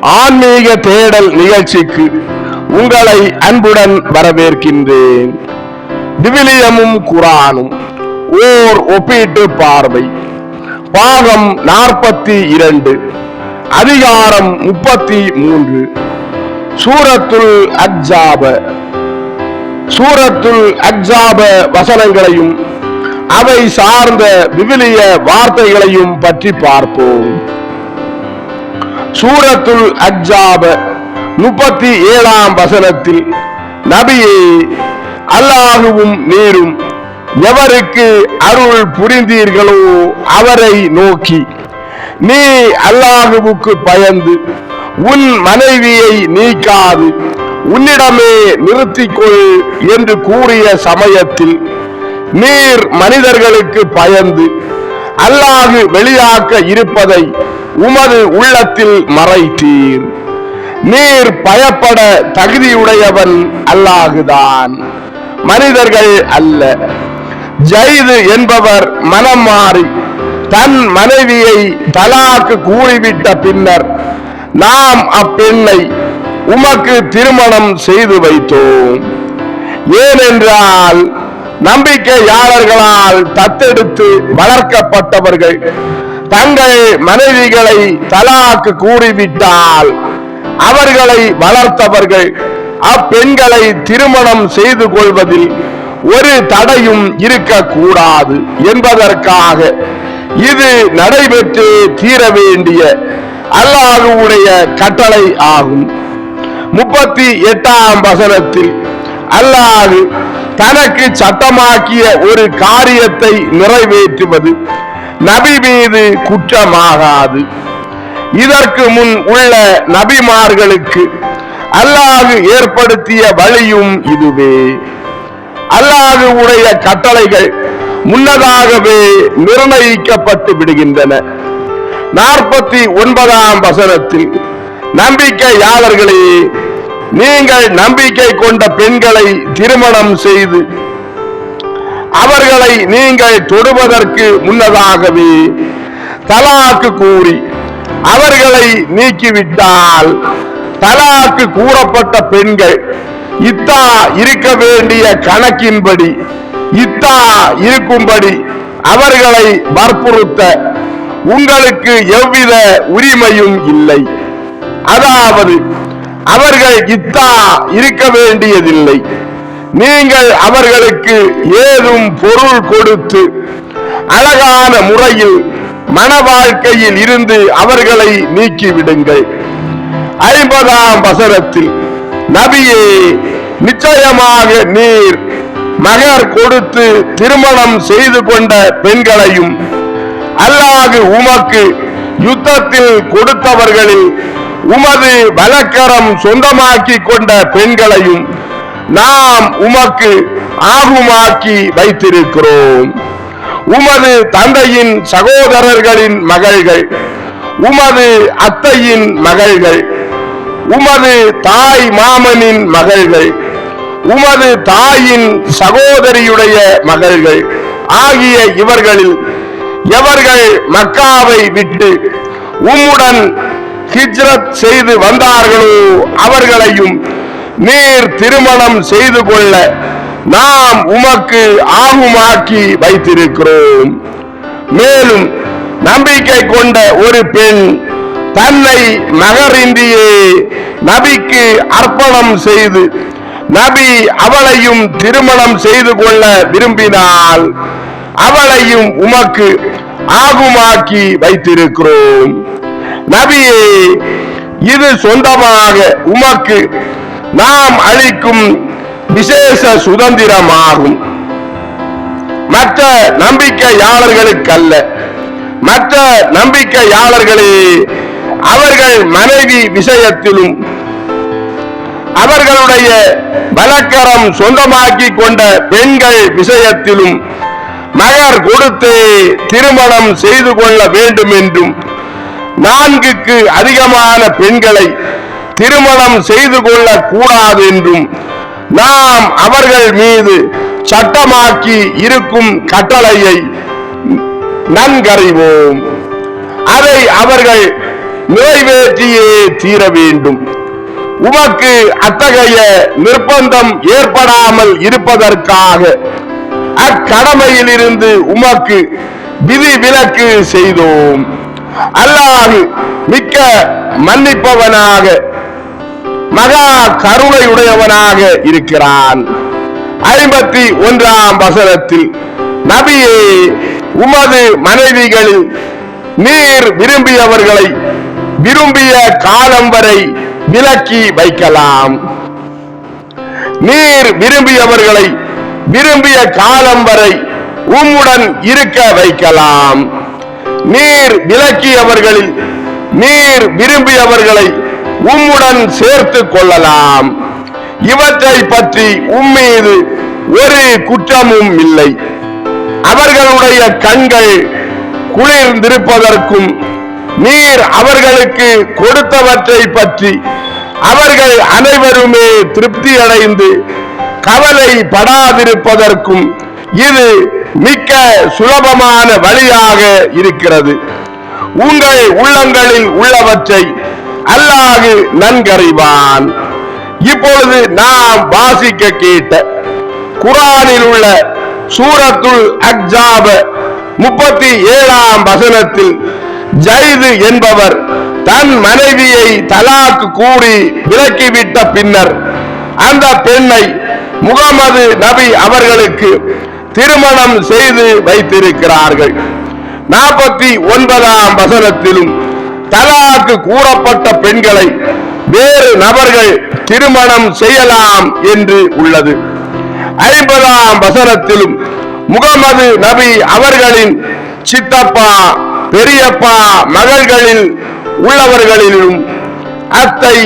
ஆன்மீக தேடல் நிகழ்ச்சிக்கு உங்களை அன்புடன் வரவேற்கின்றேன். விவிலியமும் குரானும் ஓர் ஒப்பீட்டு பார்வை. பாகம் நாற்பத்தி இரண்டு அதிகாரம் முப்பத்தி மூன்று. சூரத்துல் அக்ஜாப சூரத்துல் அக்ஜாப வசனங்களையும் அவை சார்ந்த விவிலிய வார்த்தைகளையும் பற்றி பார்ப்போம். சூரத்துல் அஜாப முப்பத்தி ஏழாம் வசனத்தில் நபியே அல்லாஹுவும் நீரும் எவருக்கு அருள் புரிந்தீர்களோ அவரை நோக்கி நீ அல்லாஹுவுக்கு பயந்து உன் மனைவியை நீக்காது உன்னிடமே நிறுத்திக்கொள் என்று கூறிய சமயத்தில் நீர் மனிதர்களுக்கு பயந்து அல்லாஹு வெளியாக்க இருப்பதை உமது உள்ளத்தில் மறைத்தீர். நீர் பயப்பட தகுதியுடையவன் அல்லாகுதான். மனிதர்கள் அல்ல. ஜைது என்பவர் மனம் மாறி தன் மனைவியை தலாக்கு கூறிவிட்ட பின்னர் நாம் அப்பெண்ணை உமக்கு திருமணம் செய்து வைத்தோம். ஏனென்றால் நம்பிக்கையாளர்களால் தத்தெடுத்து வளர்க்கப்பட்டவர்கள் தங்கள் மனைவிகளை தலாக்கு கூறிவிட்டால் அவர்களை வளர்த்தவர்கள் அப்பெண்களை திருமணம் செய்து கொள்வதில் ஒரு தடையும் இருக்கக்கூடாது என்பதற்காக இது நடைபெற்று தீர வேண்டிய அல்லாஹுடைய கட்டளை ஆகும். முப்பத்தி எட்டாம் வசனத்தில் அல்லாஹு தனக்கு சட்டமாக்கிய ஒரு காரியத்தை நிறைவேற்றுவது நபி மீது குற்றமாகாது. இதற்கு முன் உள்ள நபிமார்களுக்கு அல்லாஹு ஏற்படுத்திய வழியும் இதுவே. அல்லாஹுவுடைய கட்டளைகள் முன்னதாகவே நிர்ணயிக்கப்பட்டு விடுகின்றன. நாற்பத்தி ஒன்பதாம் வசனத்தில் நம்பிக்கையாளர்களே நீங்கள் நம்பிக்கை கொண்ட பெண்களை திருமணம் செய்து அவர்களை நீங்கள் தொடுவதற்கு முன்னதாகவே தலாக்கு கூறி அவர்களை நீக்கிவிட்டால் தலாக்கு கூறப்பட்ட பெண்கள் இத்தா இருக்க வேண்டிய கணக்கின்படி இத்தா இருக்கும்படி அவர்களை வற்புறுத்த உங்களுக்கு எவ்வித உரிமையும் இல்லை. அதாவது அவர்கள் இத்தா இருக்க வேண்டியதில்லை. நீங்கள் அவர்களுக்கு ஏதும் பொருள் கொடுத்து அழகான முறையில் மன வாழ்க்கையில் இருந்து அவர்களை நீக்கிவிடுங்கள். ஐம்பதாம் வசனத்தில் நபியே நிச்சயமாக நீர் மகர் கொடுத்து திருமணம் செய்து கொண்ட பெண்களையும் அல்லாது உமக்கு யுத்தத்தில் கொடுத்தவர்களில் உமது வலக்கரம் சொந்தமாக்கி கொண்ட பெண்களையும் நாம் உமக்கு ஆகுமாக்கி வைத்திருக்கிறோம். உமது தந்தையின் சகோதரர்களின் மகள்கள் உமது அத்தையின் மகள்கள் உமது தாய் மாமனின் மகள்கள் உமது தாயின் சகோதரியுடைய மகள்கள் ஆகிய இவர்களில் எவர்கள் மக்காவை விட்டு உம்முடன் ஹிஜ்ரத் செய்து வந்தார்களோ அவர்களையும் நீர் திருமணம் செய்து கொள்ள நாம் உமக்கு ஆகுமாக்கி வைத்திருக்கிறோம். மேலும் நம்பிக்கை கொண்ட ஒரு பெண் தன்னை மகரிந்தியே நபிக்கு அர்ப்பணம் செய்து நபி அவளையும் திருமணம் செய்து கொள்ள விரும்பினால் அவளையும் உமக்கு ஆகுமாக்கி வைத்திருக்கிறோம். நபியே இது சொந்தமாக உமக்கு நாம் அளிக்கும் விசேஷ சுதந்திரமாகும். மற்ற நம்பிக்கையாளர்களுக்கல்ல. மற்ற நம்பிக்கையாளர்களே அவர்கள் மனைவி விஷயத்திலும் அவர்களுடைய பலக்கரம் சொந்தமாக்கி கொண்ட பெண்கள் விஷயத்திலும் மகர் கொடுத்து திருமணம் செய்து கொள்ள வேண்டும் என்றும் நான்குக்கு அதிகமான பெண்களை திருமணம் செய்து கொள்ள கூடாது என்றும் நாம் அவர்கள் மீது சட்டமாக்கி இருக்கும் கட்டளையை நன்கறிவோம். அதை அவர்கள் நிறைவேற்றியே தீர வேண்டும். உமக்கு அத்தகைய நிர்பந்தம் ஏற்படாமல் இருப்பதற்காக அக்கடமையிலிருந்து உமக்கு விதி விலக்கு செய்தோம். அல்லாஹ் மிக்க மன்னிப்பவனாக மகா கருணையுடையவனாக இருக்கிறான். ஐம்பத்தி ஒன்றாம் வசனத்தில் நபியே உமது மனைவிகளில் நீர் விரும்பியவர்களை விரும்பிய காலம் வரை விலக்கி வைக்கலாம். நீர் விரும்பியவர்களை விரும்பிய காலம் வரை உம்முடன் இருக்க வைக்கலாம். நீர் விலக்கியவர்களில் நீர் விரும்பியவர்களை உம்முடன் சேர்த்து கொள்ளலாம். இவற்றை பற்றி உம்மீது ஒரு குற்றமும் இல்லை. அவர்களுடைய கண்கள் குளிர்ந்திருப்பதற்கும் நீர் அவர்களுக்கு கொடுத்தவற்றை பற்றி அவர்கள் அனைவருமே திருப்தி அடைந்து கவலைப்படாதிருப்பதற்கும் இது மிக்க சுலபமான வழியாக இருக்கிறது. உங்கள் உள்ளங்களில் உள்ளவற்றை அல்லாஹு நன்கறிவான். இப்பொழுது நாம் வாசிக்க கேட்ட குரானில் உள்ள சூரத்துல் அக்ஜாப முப்பத்தி ஏழாம் வசனத்தில் ஜைது என்பவர் தன் மனைவியை தலாக்கு கூறி விலக்கிவிட்ட பின்னர் அந்த பெண்ணை முகமது நபி அவர்களுக்கு திருமணம் செய்து வைத்திருக்கிறார்கள். நாற்பத்தி ஒன்பதாம் வசனத்திலும் தலாக்கு கூறப்பட்ட பெண்களை வேறு நபர்கள் திருமணம் செய்யலாம் என்று உள்ளது. ஐம்பதாம் வசனத்திலும் முகமது நபி அவர்களின் சித்தப்பா பெரியப்பா மகள்களில் உள்ளவர்களிலும் அத்தை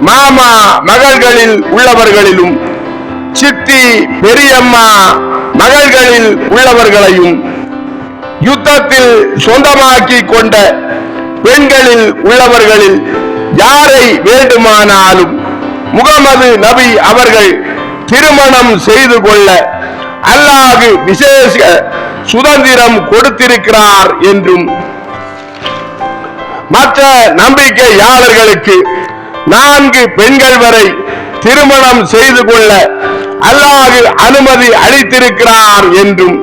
மாமா மகள்களில் உள்ளவர்களிலும் சித்தி பெரியம்மா மகள்களில் உள்ளவர்களையும் யுத்தத்தில் சொந்தமாக்கி கொண்ட பெண்களில் உள்ளவர்களில் யாரை வேண்டுமானாலும் முகமது நபி அவர்கள் திருமணம் செய்து கொள்ள அல்லாஹு விசேஷ சுதந்திரம் கொடுத்திருக்கிறார் என்றும் மற்ற நம்பிக்கையாளர்களுக்கு நான்கு பெண்கள் வரை திருமணம் செய்து கொள்ள அல்லாஹு அனுமதி அளித்திருக்கிறார் என்றும்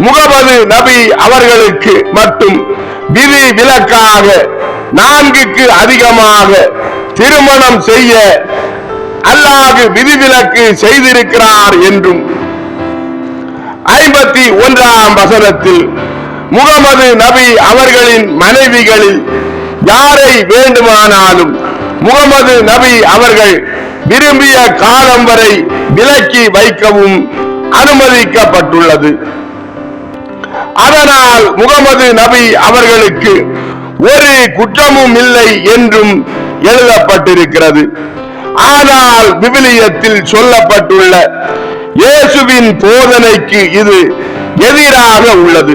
முகமது நபி அவர்களுக்கு மட்டும் விதி விலக்காக நான்குக்கு அதிகமாக திருமணம் செய்ய அல்லாஹு விதிவிலக்கு செய்திருக்கிறார் என்றும் ஐம்பத்தி ஒன்றாம் வசனத்தில் முகமது நபி அவர்களின் மனைவிகளில் யாரை வேண்டுமானாலும் முகமது நபி அவர்கள் விரும்பிய காலம் வரை விலக்கி வைக்கவும் அனுமதிக்கப்பட்டுள்ளது. அதனால் முகமது நபி அவர்களுக்கு ஒரு குற்றமும் இல்லை என்றும் எழுதப்பட்டிருக்கிறது. ஆனால் விவிலியத்தில் சொல்லப்பட்டுள்ள இயேசுவின் போதனைக்கு இது எதிராக உள்ளது.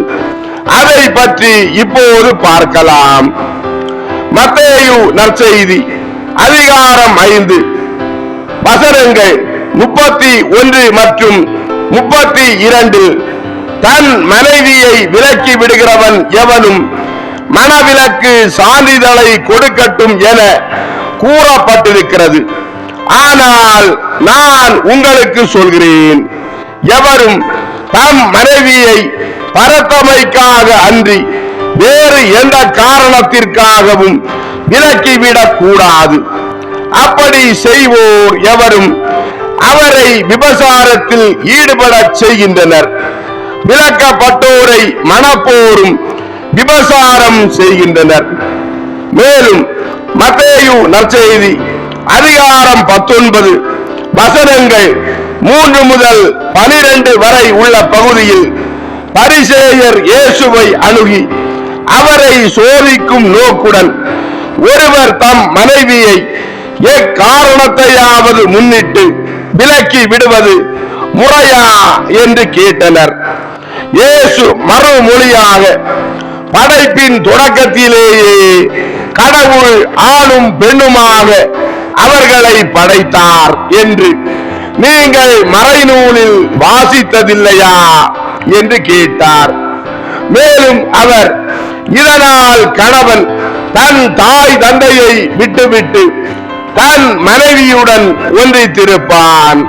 அதை பற்றி இப்போது பார்க்கலாம். மத்தேயு நற்செய்தி அதிகாரம் ஐந்து வசனங்கள் முப்பத்தி ஒன்று மற்றும் முப்பத்தி இரண்டு. தன் மனைவியை விலக்கி விடுகிறவன் எவனும் மனவிலக்கு சான்றிதழை கொடுக்கட்டும் என கூறப்பட்டிருக்கிறது. ஆனால் நான் உங்களுக்கு சொல்கிறேன் எவரும் தம் மனைவியை பரத்தமைக்காக அன்றி வேறு எந்த காரணத்திற்காகவும் விலக்கிவிடக் கூடாது அப்படி செய்வோர் எவரும் அவரை விபசாரத்தில் ஈடுபடச் செய்கின்றனர். விளக்கப்பட்டோரை மனப்போரும் விபசாரம் செய்கின்றனர். மேலும் மத்தேயு நற்செய்தி அதிகாரம் பத்தொன்பது வசனங்கள் மூன்று முதல் பனிரெண்டு வரை உள்ள பகுதியில் பரிசேயர் இயேசுவை அணுகி அவரை சோதிக்கும் நோக்குடன் ஒருவர் தம் மனைவியை எக்காரணத்தையாவது முன்னிட்டு விலக்கி விடுவது முறையா என்று கேட்டனர். இயேசு மறுமொழியாக படைப்பின் தொடக்கத்திலேயே கடவுள் ஆணும் பெண்ணுமாக அவர்களை படைத்தார் என்று. நீங்கள் மறைநூலில் வாசித்ததில்லையா என்று கேட்டார். மேலும் அவர் இதனால் கணவன் தன் தாய் தந்தையை விட்டுவிட்டு தன் மனைவியுடன் ஒன்றித்திருப்பான்.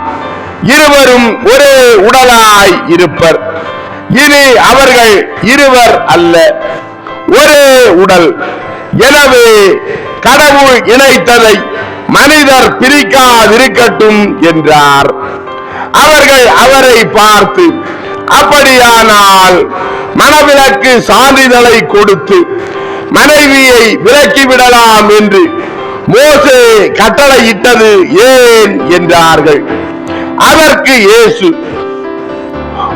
இருவரும் ஒரே உடலாய் இருப்பர். இனி அவர்கள் இருவர் அல்ல ஒரே உடல். எனவே கடவுள் இணைத்ததை மனிதர் பிரிக்காதிருக்கட்டும் என்றார். அவர்கள் அவரை பார்த்து அப்படியானால் மனவிலக்கு சான்றிதழை கொடுத்து மனைவியை விலக்கிவிடலாம் என்று மோசே கட்டளையிட்டது ஏன்? என்றார்கள். அதற்கு இயேசு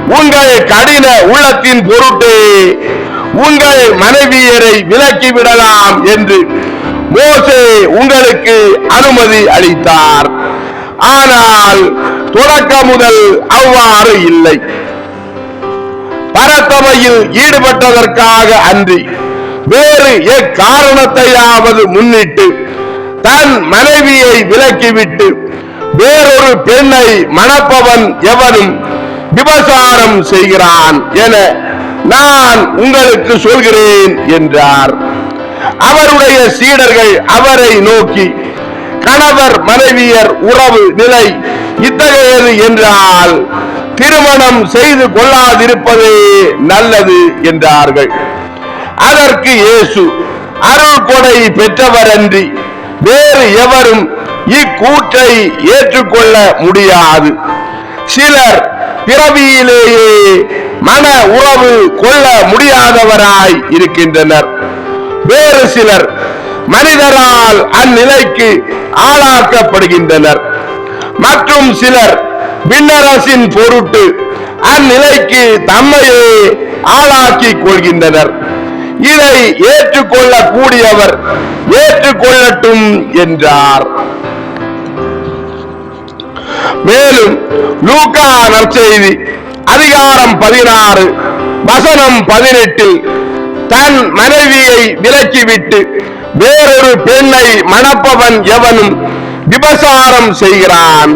உங்கள் கடின உள்ளத்தின் பொருட்டே உங்கள் மனைவியரை விலக்கி விடலாம் என்று மோசே உங்களுக்கு அனுமதி அளித்தார். ஆனால் தொடக்க முதல் அவ்வாறு இல்லை. பரத்தமையில் ஈடுபட்டதற்காக அன்றி வேறு எக்காரணத்தையாவது முன்னிட்டு தன் மனைவியை விலக்கிவிட்டு வேறொரு பெண்ணை மணப்பவன் எவனும் விபசாரம் செய்கிறான் என நான் உங்களுக்கு சொல்கிறேன் என்றார். அவருடைய சீடர்கள் அவரை நோக்கி கணவர் மனைவியர் உறவு நிலை இத்தகையது என்றால் திருமணம் செய்து கொள்ளாதிருப்பதே நல்லது என்றார்கள். அதற்கு இயேசு அருள் கொடை பெற்றவரன்றி வேறு எவரும் இக்கூற்றை ஏற்றுக்கொள்ள முடியாது. சிலர் பிறவியிலேயே மன உறவு கொள்ள முடியாதவராய் இருக்கின்றனர். வேறு சிலர் மனிதரால் அந்நிலைக்கு ஆளாக்கப்படுகின்றனர். மற்றும் சிலர் விண்ணரசின் பொருட்டு அந்நிலைக்கு தம்மையே ஆளாக்கிக் கொள்கின்றனர். இதை ஏற்றுக்கொள்ளக்கூடியவர் ஏற்றுக்கொள்ளட்டும் என்றார். மேலும் லூகா நற்செய்தி அதிகாரம் பதினாறு வசனம் பதினெட்டில் தன் மனைவியை விலக்கிவிட்டு வேறொரு பெண்ணை மணப்பவன் எவனும் விபசாரம் செய்கிறான்.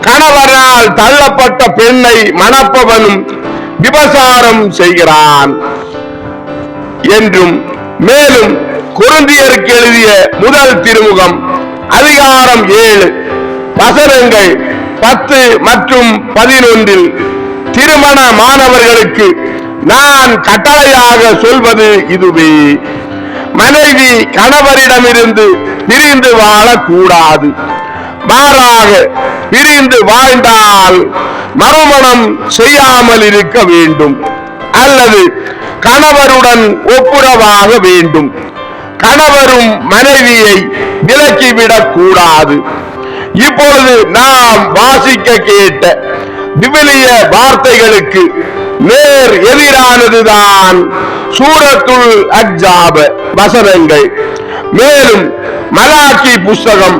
கணவரால் தள்ளப்பட்ட பெண்ணை மணப்பவனும் விபசாரம் செய்கிறான். என்றும் மேலும் குருந்தியருக்கு எழுதிய முதல் திருமுகம் அதிகாரம் ஏழு வசனங்கள் பத்து மற்றும் பதினொன்றில் திருமண மாணவர்களுக்கு நான் கட்டளையாக சொல்வது இதுவே. மனைவி கணவரிடமிருந்து பிரிந்து வாழக்கூடாது. மாறாக பிரிந்து வாழ்ந்தால் மறுமணம் செய்யாமல் இருக்க வேண்டும். அல்லது கணவருடன் ஒப்புரவாக வேண்டும். கணவரும் மனைவியை விலக்கிவிடக் கூடாது இப்பொழுது நாம் வாசிக்க கேட்ட விவிலிய வார்த்தைகளுக்கு நேர் எதிரானதுதான் சூரத்துள் அஜாப வசனங்கள். மேலும் மலாக்கி புஸ்தகம்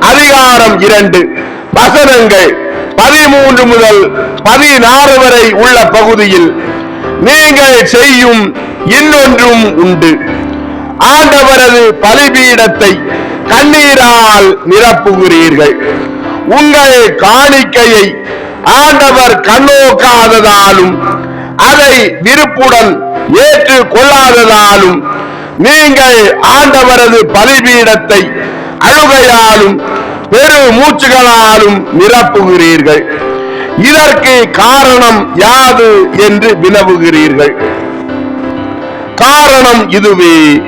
அதிகாரம் இரண்டு வசனங்கள் பதிமூன்று முதல் பதினாறு வரை உள்ள பகுதியில் நீங்கள் செய்யும் இன்னொன்றும் உண்டு. ஆண்டவரது பலிபீடத்தை கண்ணீரால் நிரப்புகிறீர்கள். உங்கள் காணிக்கையை ஆண்டவர் கண்ணோக்காததாலும் அதை விருப்புடன் ஏற்று கொள்ளாததாலும் நீங்கள் ஆண்டவரது பலிபீடத்தை அழுகையாலும் பெரு மூச்சுகளாலும் நிரப்புகிறீர்கள். இதற்கு காரணம் யாது என்று வினவுகிறீர்கள். காரணம் இதுவே.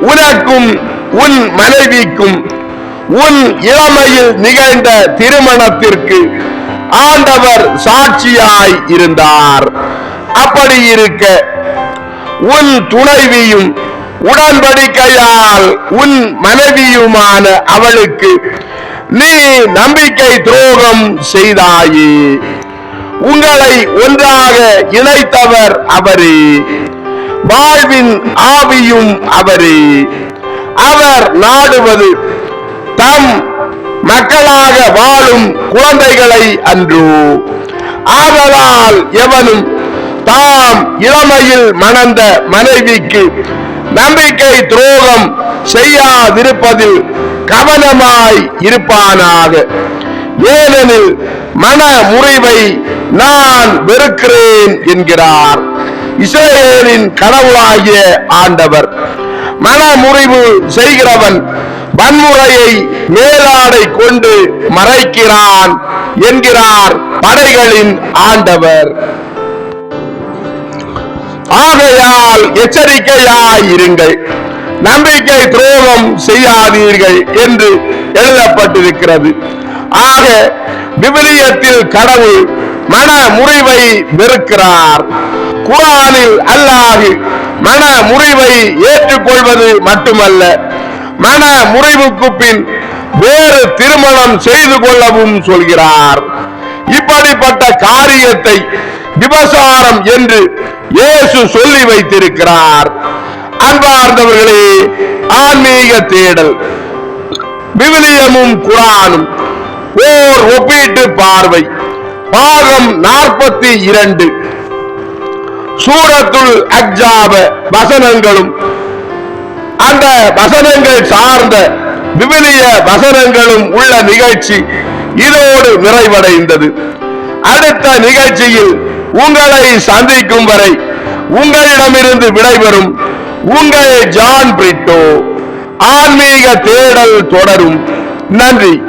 உனக்கும் உன் மனைவிக்கும் உன் இளமையில் நிகழ்ந்த திருமணத்திற்கு ஆண்டவர் சாட்சியாய் இருந்தார். அப்படி இருக்க உன் துணைவியும் உடன்படிக்கையால் உன் மனைவியுமான அவளுக்கு நீ நம்பிக்கை துரோகம் செய்தாயே. உங்களை ஒன்றாக இணைத்தவர் அவரே. வாழ்வின் ஆவியும் அவரே. அவர் நாடுவது தம் மக்களாக வாழும் குழந்தைகளை அன்று. ஆதலால் எவனும் தாம் இளமையில் மணந்த மனைவிக்கு நம்பிக்கை துரோகம் செய்யாதிருப்பதில் கவனமாய் இருப்பானாக. ஏனெனில் மன முறிவை நான் வெறுக்கிறேன் என்கிறார். இஸ்ரேலின் கடவுளாகிய ஆண்டவர். மனமுறிவு செய்கிறவன் வன்முறையை மேலாடை கொண்டு மறைக்கிறான் என்கிறார் படைகளின் ஆண்டவர். ஆகையால் எச்சரிக்கையாயிருங்கள். நம்பிக்கை துரோகம் செய்யாதீர்கள் என்று எழுதப்பட்டிருக்கிறது. ஆக விவிலியத்தில் கடவுள் மன முறிவை வெறுக்கிறார். குரானில் அல்லாஹ் மன முறிவை ஏற்றுக்கொள்வது மட்டுமல்ல மன முறிவுக்கு பின் வேறு திருமணம் செய்து கொள்ளவும் சொல்கிறார். இப்படிப்பட்ட காரியத்தை விபசாரம் என்று இயேசு சொல்லி வைத்திருக்கிறார். அன்பார்ந்தவர்களே ஆன்மீக தேடல் விவிலியமும் குரானும் ஓர் ஒப்பீட்டு பார்வை பாகம் நாற்பத்தி இரண்டு. சூரத்துள் அக்ஜாப வசனங்களும் அந்த வசனங்கள் சார்ந்த விவிலிய வசனங்களும் உள்ள நிகழ்ச்சி இதோடு நிறைவடைந்தது. அடுத்த நிகழ்ச்சியில் உங்களை சந்திக்கும் வரை உங்களிடமிருந்து விடைபெறும் உங்கள் ஜான் பிரிட்டோ. ஆன்மீக தேடல் தொடரும். நன்றி.